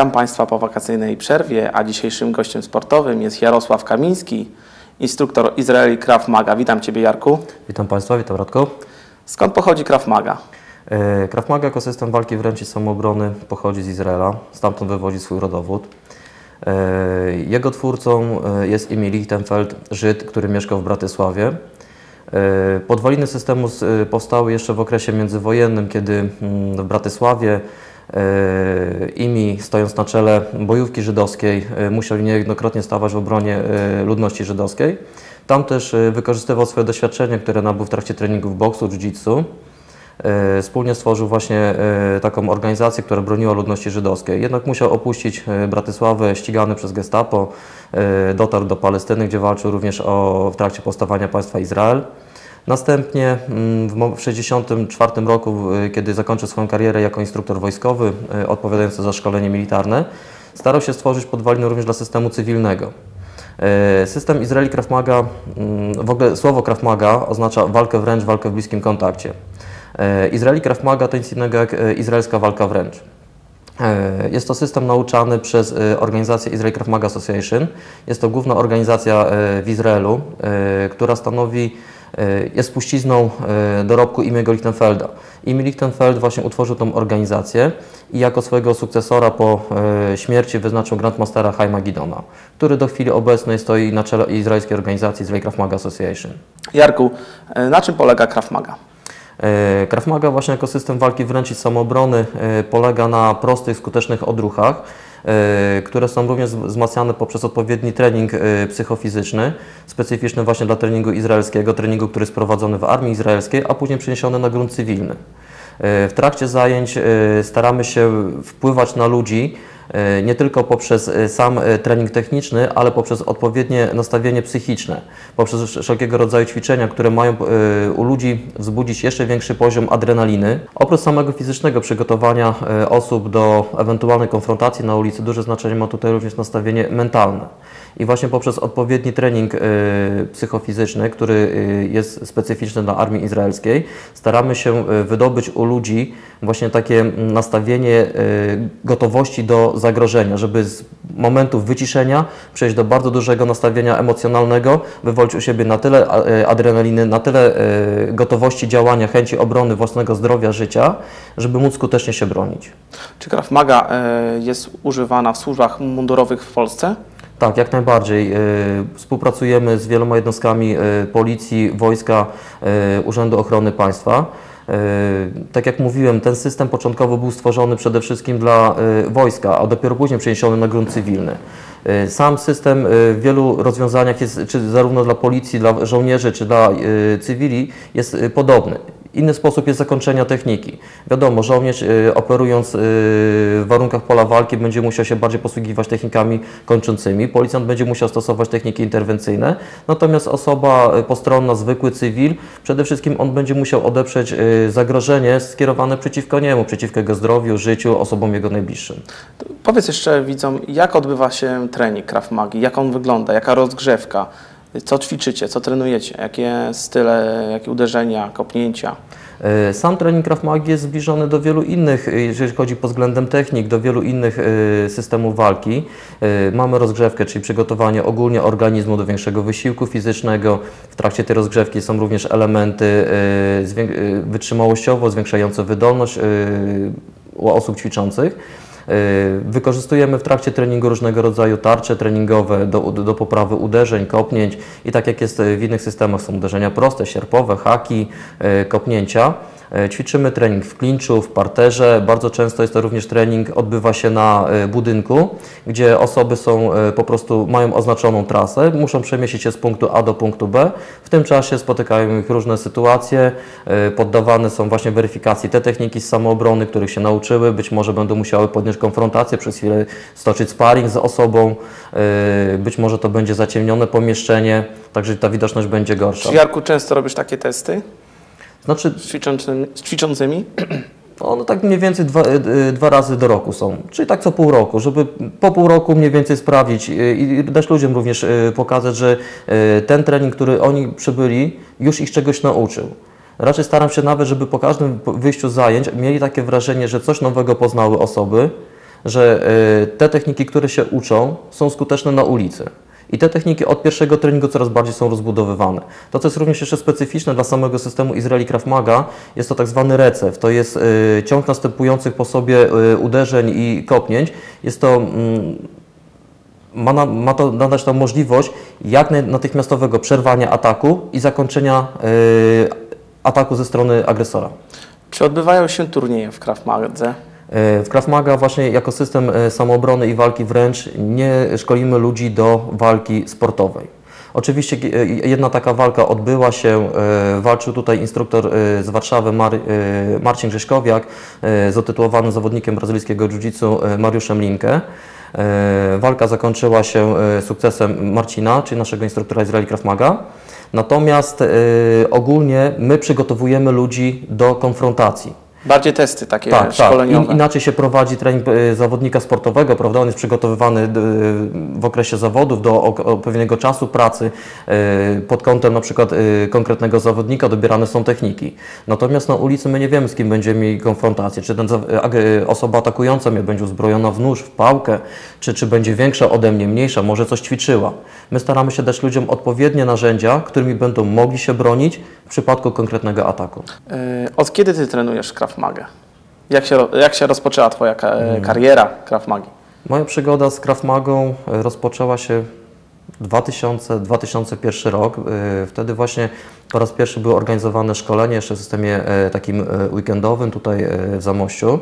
Witam Państwa po wakacyjnej przerwie, a dzisiejszym gościem sportowym jest Jarosław Kamiński, instruktor Izraeli Krav Maga. Witam Ciebie Jarku. Witam Państwa, witam Radko. Skąd pochodzi Krav Maga? E, Krav Maga jako system walki wręcz i samoobrony pochodzi z Izraela, stamtąd wywodzi swój rodowód. E, Jego twórcą e, jest Emil Lichtenfeld, Żyd, który mieszkał w Bratysławie. Podwaliny systemu powstały jeszcze w okresie międzywojennym, kiedy mm, w Bratysławie Imi, stojąc na czele bojówki żydowskiej, e, musiał niejednokrotnie stawać w obronie e, ludności żydowskiej. Tam też e, wykorzystywał swoje doświadczenie, które nabył w trakcie treningów boksu, jiu-jitsu. E, Wspólnie stworzył właśnie e, taką organizację, która broniła ludności żydowskiej. Jednak musiał opuścić e, Bratysławę, ścigany przez gestapo. E, Dotarł do Palestyny, gdzie walczył również o, w trakcie powstawania państwa Izrael. Następnie mm, w mo- w 1964 roku, e, kiedy zakończył swoją karierę jako instruktor wojskowy e, odpowiadający za szkolenie militarne, starał się stworzyć podwaliny również dla systemu cywilnego. E, System Izraeli Krav Maga, mm, w ogóle słowo Krav Maga oznacza walkę wręcz, walkę w bliskim kontakcie. Izraeli Krav Maga to nic innego jak izraelska walka wręcz. Jest to system nauczany przez organizację Israel Krav Maga Association. Jest to główna organizacja w Izraelu, która stanowi, jest spuścizną e, dorobku imiego Lichtenfelda. Imi Lichtenfeld właśnie utworzył tą organizację i jako swojego sukcesora po e, śmierci wyznaczył Grandmastera Haima Gidona, który do chwili obecnej stoi na czele izraelskiej organizacji Israel Krav Maga Association. Jarku, e, na czym polega Krav Maga? E, Krav Maga właśnie jako system walki wręcz i samoobrony e, polega na prostych, skutecznych odruchach, e, które są również wzmacniane poprzez odpowiedni trening e, psychofizyczny, specyficzny właśnie dla treningu izraelskiego, treningu, który jest prowadzony w armii izraelskiej, a później przeniesiony na grunt cywilny. E, W trakcie zajęć e, staramy się wpływać na ludzi e, nie tylko poprzez e, sam e, trening techniczny, ale poprzez odpowiednie nastawienie psychiczne, poprzez wszelkiego rodzaju ćwiczenia, które mają e, u ludzi wzbudzić jeszcze większy poziom adrenaliny. Oprócz samego fizycznego przygotowania e, osób do ewentualnej konfrontacji na ulicy, duże znaczenie ma tutaj również nastawienie mentalne. I właśnie poprzez odpowiedni trening e, psychofizyczny, który e, jest specyficzny dla armii izraelskiej, staramy się e, wydobyć u ludzi właśnie takie nastawienie e, gotowości do zagrożenia, żeby z momentu wyciszenia przejść do bardzo dużego nastawienia emocjonalnego, wywolić u siebie na tyle e, adrenaliny, na tyle e, gotowości działania, chęci obrony własnego zdrowia, życia, żeby móc skutecznie się bronić. Czy Krav Maga e, jest używana w służbach mundurowych w Polsce? Tak, jak najbardziej. Współpracujemy z wieloma jednostkami policji, wojska, Urzędu Ochrony Państwa. E, Tak jak mówiłem, ten system początkowo był stworzony przede wszystkim dla e, wojska, a dopiero później przeniesiony na grunt cywilny. E, Sam system w wielu rozwiązaniach jest, czy zarówno dla policji, dla żołnierzy, czy dla cywili, jest podobny. Inny sposób jest zakończenia techniki. Wiadomo, żołnierz y, operując y, w warunkach pola walki będzie musiał się bardziej posługiwać technikami kończącymi. Policjant będzie musiał stosować techniki interwencyjne. Natomiast osoba y, postronna, zwykły cywil, przede wszystkim on będzie musiał odeprzeć zagrożenie skierowane przeciwko niemu, przeciwko jego zdrowiu, życiu, osobom jego najbliższym. Powiedz jeszcze widzom, jak odbywa się trening Krav Magi, jak on wygląda, jaka rozgrzewka, co ćwiczycie, co trenujecie, jakie style, jakie uderzenia, kopnięcia. E, Sam trening Krav Maga jest zbliżony do wielu innych, e, jeżeli chodzi pod względem technik, do wielu innych e, systemów walki. Mamy rozgrzewkę, czyli przygotowanie ogólnie organizmu do większego wysiłku fizycznego. W trakcie tej rozgrzewki są również elementy wytrzymałościowo zwiększające wydolność osób ćwiczących. E, Wykorzystujemy w trakcie treningu różnego rodzaju tarcze treningowe do, do poprawy uderzeń, kopnięć i tak jak jest w innych systemach są uderzenia proste, sierpowe, haki, e, kopnięcia. E, Ćwiczymy trening w klinczu, w parterze. Bardzo często jest to również trening, odbywa się na e, budynku, gdzie osoby są e, po prostu, mają oznaczoną trasę, muszą przemieścić się z punktu A do punktu B. W tym czasie spotykają ich różne sytuacje, poddawane są właśnie weryfikacji te techniki z samoobrony, których się nauczyły, być może będą musiały podjąć konfrontację, przez chwilę stoczyć sparring z osobą, być może to będzie zaciemnione pomieszczenie, także ta widoczność będzie gorsza. Czy Jarku często robisz takie testy Znaczy, z ćwiczącymi? Z ćwiczącymi? No, no tak mniej więcej dwa, y, dwa razy do roku są, czyli tak co pół roku, żeby po pół roku mniej więcej sprawdzić i dać ludziom również y, pokazać, że ten trening, który oni przybyli, już ich czegoś nauczył. Raczej staram się nawet, żeby po każdym wyjściu zajęć mieli takie wrażenie, że coś nowego poznały osoby, że te techniki, które się uczą, są skuteczne na ulicy. I te techniki od pierwszego treningu coraz bardziej są rozbudowywane. To, co jest również jeszcze specyficzne dla samego systemu Izraeli Krav Maga, jest to tak zwany recew. To jest y, ciąg następujących po sobie y, uderzeń i kopnięć. Jest to mm, ma, na, ma to nadać nam możliwość jak natychmiastowego przerwania ataku i zakończenia y, ataku ze strony agresora. Czy odbywają się turnieje w Krav Madze? Y, W Krav Maga właśnie jako system y, samoobrony i walki wręcz nie szkolimy ludzi do walki sportowej. Oczywiście y, jedna taka walka odbyła się, walczył tutaj instruktor z Warszawy Mar, Marcin Grześkowiak z utytułowanym zawodnikiem brazylijskiego jiu-jitsu Mariuszem Linkę. Walka zakończyła się sukcesem Marcina, czyli naszego instruktora Izraeli Krav Maga. Natomiast ogólnie my przygotowujemy ludzi do konfrontacji. Bardziej testy takie Tak, tak. szkoleniowe. In, inaczej się prowadzi trening y, zawodnika sportowego, prawda? On jest przygotowywany y, w okresie zawodów do pewnego czasu pracy y, pod kątem na przykład konkretnego zawodnika dobierane są techniki. Natomiast na ulicy my nie wiemy, z kim będziemy mieli konfrontację. Czy ten, osoba atakująca mnie będzie uzbrojona w nóż, w pałkę, czy, czy będzie większa ode mnie, mniejsza, może coś ćwiczyła. My staramy się dać ludziom odpowiednie narzędzia, którymi będą mogli się bronić w przypadku konkretnego ataku. Od kiedy ty trenujesz Krav Magę? Jak się, jak się rozpoczęła twoja ka- Mm. kariera Krav Magi? Moja przygoda z Krav Magą e, rozpoczęła się 2000, 2001 rok. E, Wtedy właśnie po raz pierwszy było organizowane szkolenie jeszcze w systemie e, takim e, weekendowym tutaj e, w Zamościu.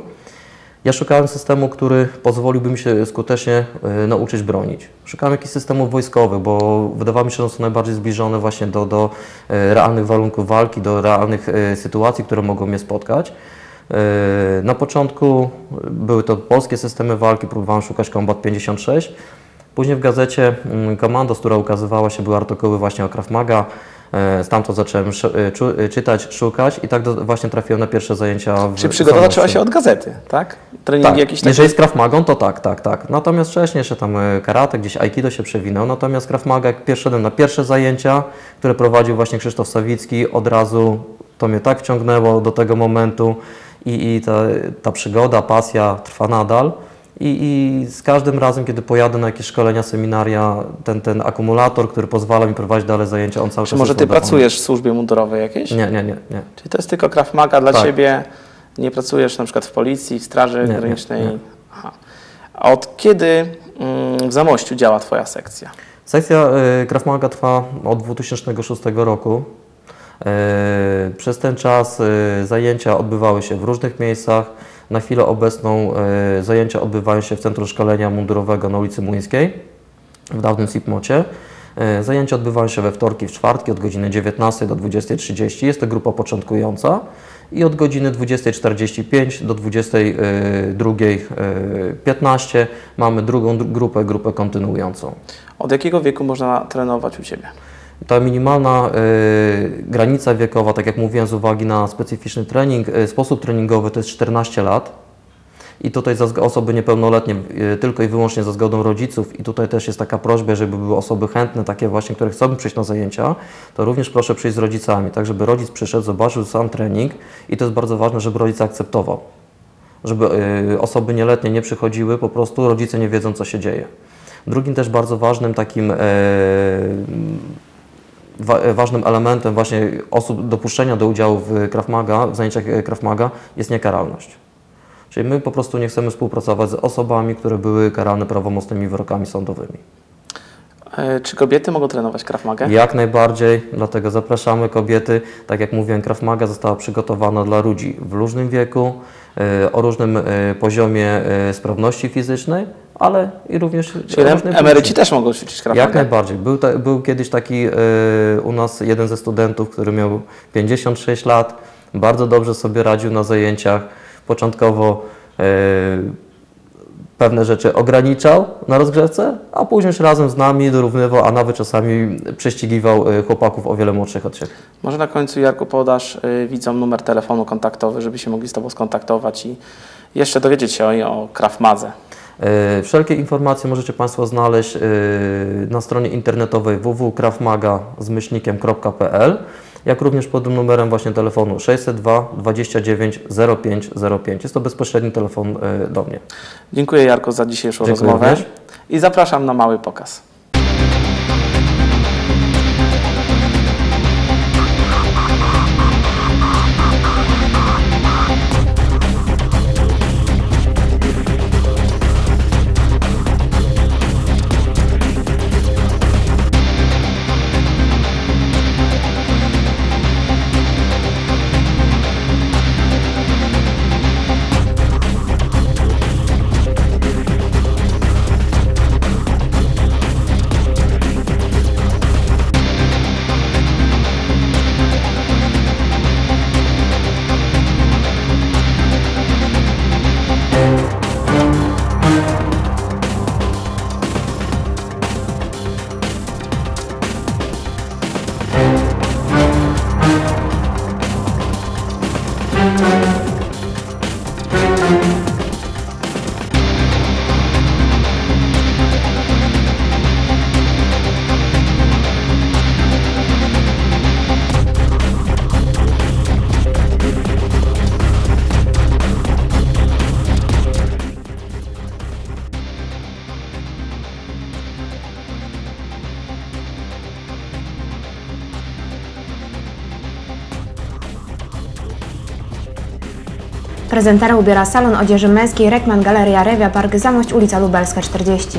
Ja szukałem systemu, który pozwoliłby mi się skutecznie e, nauczyć bronić. Szukałem jakichś systemów wojskowych, bo wydawało mi się, że są najbardziej zbliżone właśnie do, do e, realnych warunków walki, do realnych e, sytuacji, które mogą mnie spotkać. E, Na początku były to polskie systemy walki, próbowałem szukać Combat 56. Później w gazecie mm, Komandos, która ukazywała się, były artykuły właśnie o Krav Maga. E, Stamtąd zacząłem e, czytać, szukać i tak do, właśnie trafiłem na pierwsze zajęcia w Czy przygoda zaczęła się od gazety, tak? Treningi Tak, jakieś takie? jeżeli z Krav Magą, to tak, tak, tak. Natomiast wcześniej jeszcze tam karate, gdzieś aikido się przewinął, natomiast Krav Maga, jak szedłem na pierwsze zajęcia, które prowadził właśnie Krzysztof Sawicki, od razu to mnie tak wciągnęło do tego momentu i, i ta, ta przygoda, pasja trwa nadal. I, I z każdym razem, kiedy pojadę na jakieś szkolenia, seminaria, ten, ten akumulator, który pozwala mi prowadzić dalej zajęcia, on cały Czy czas może jest ty pracujesz w służbie mundurowej jakiejś? Nie, nie, nie, nie. Czy to jest tylko Krav Maga dla Tak. ciebie? Nie pracujesz na przykład w policji, w straży Nie, nie, granicznej? nie. Aha. A od kiedy mm, w Zamościu działa twoja sekcja? Sekcja y, Krav Maga trwa od 2006 roku. Y, Przez ten czas y, zajęcia odbywały się w różnych miejscach. Na chwilę obecną y, zajęcia odbywają się w Centrum Szkolenia Mundurowego na ulicy Młyńskiej, w dawnym SIPMOcie. Zajęcia odbywają się we wtorki, w czwartki od godziny 19 do 20.30. Jest to grupa początkująca i od godziny 20.45 do 22.15 mamy drugą dru- grupę, grupę kontynuującą. Od jakiego wieku można trenować u ciebie? Ta minimalna y, granica wiekowa, tak jak mówiłem, z uwagi na specyficzny trening, y, sposób treningowy to jest 14 lat. I tutaj za osoby niepełnoletnie y, tylko i wyłącznie za zgodą rodziców. I tutaj też jest taka prośba, żeby były osoby chętne, takie właśnie, które chcą przyjść na zajęcia, to również proszę przyjść z rodzicami, tak żeby rodzic przyszedł, zobaczył sam trening i to jest bardzo ważne, żeby rodzic akceptował. Żeby osoby nieletnie nie przychodziły, po prostu rodzice nie wiedzą, co się dzieje. Drugim też bardzo ważnym takim e, ważnym elementem właśnie osób dopuszczenia do udziału w Krav Maga, w zajęciach e, Krav Maga jest niekaralność. Czyli my po prostu nie chcemy współpracować z osobami, które były karane prawomocnymi wyrokami sądowymi. E, Czy kobiety mogą trenować Krav Magę? Jak najbardziej, dlatego zapraszamy kobiety. Tak jak mówiłem, Krav Maga została przygotowana dla ludzi w różnym wieku, e, o różnym e, poziomie sprawności fizycznej, ale i również Czyli emeryci też mogą ćwiczyć Krav Jak Magę? najbardziej. Był, ta, był kiedyś taki u nas jeden ze studentów, który miał 56 lat, bardzo dobrze sobie radził na zajęciach. Początkowo pewne rzeczy ograniczał na rozgrzewce, a później już razem z nami dorównywał, a nawet czasami prześcigiwał e, chłopaków o wiele młodszych od siebie. Może na końcu, Jarku, podasz y, widzom numer telefonu kontaktowy, żeby się mogli z Tobą skontaktować i jeszcze dowiedzieć się o, o Krav Madze. E, Wszelkie informacje możecie Państwo znaleźć na stronie internetowej myślnikiem.pl jak również pod numerem właśnie telefonu 602 29 05 05. Jest to bezpośredni telefon y, do mnie. Dziękuję Jarko za dzisiejszą Dziękuję rozmowę również. i zapraszam na mały pokaz. Prezentera ubiera salon odzieży męskiej Rekman Galeria Rewia Park Zamość ulica Lubelska 40.